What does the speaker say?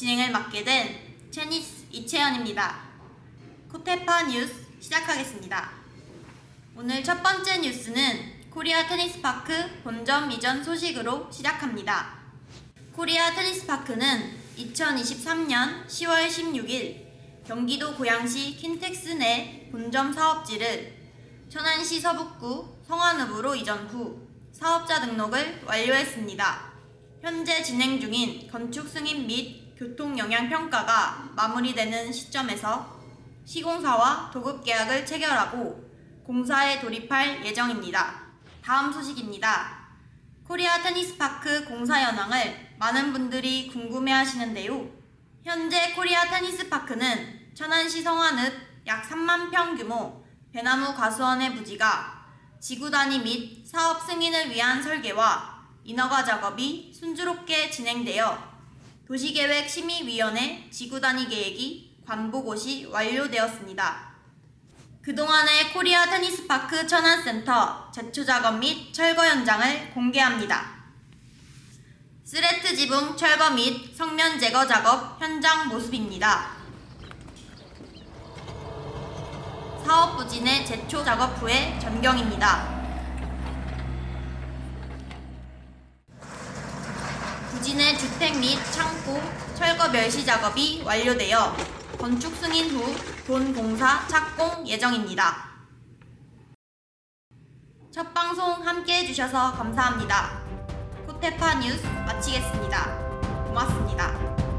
진행을 맡게 된 체니스 이채연입니다. 코테파 뉴스 시작하겠습니다. 오늘 첫 번째 뉴스는 코리아 테니스 파크 본점 이전 소식으로 시작합니다. 코리아 테니스 파크는 2023년 10월 16일 경기도 고양시 킨텍스 내 본점 사업지를 천안시 서북구 성안읍으로 이전 후 사업자 등록을 완료했습니다. 현재 진행 중인 건축 승인 및 교통 영향 평가가 마무리되는 시점에서 시공사와 도급 계약을 체결하고 공사에 돌입할 예정입니다. 다음 소식입니다. 코리아 테니스 파크 공사 현황을 많은 분들이 궁금해 하시는데요. 현재 코리아 테니스 파크는 천안시 성안읍 약 3만 평 규모 배나무 과수원의 부지가 지구 단위 및 사업 승인을 위한 설계와 인허가 작업이 순조롭게 진행되어 도시계획 심의위원회 지구 단위 계획이 관보고시 완료되었습니다. 그동안의 코리아 테니스 파크 천안센터 제초 작업 및 철거 현장을 공개합니다. 스레트 지붕 철거 및 성면 제거 작업 현장 모습입니다. 사업 부진의 제초 작업 후의 전경입니다. 부진의 주택 및 창고 철거 멸시 작업이 완료되어 건축 승인 후 본 공사 착공 예정입니다. 첫 방송 함께 해주셔서 감사합니다. 코테파 뉴스 마치겠습니다. 고맙습니다.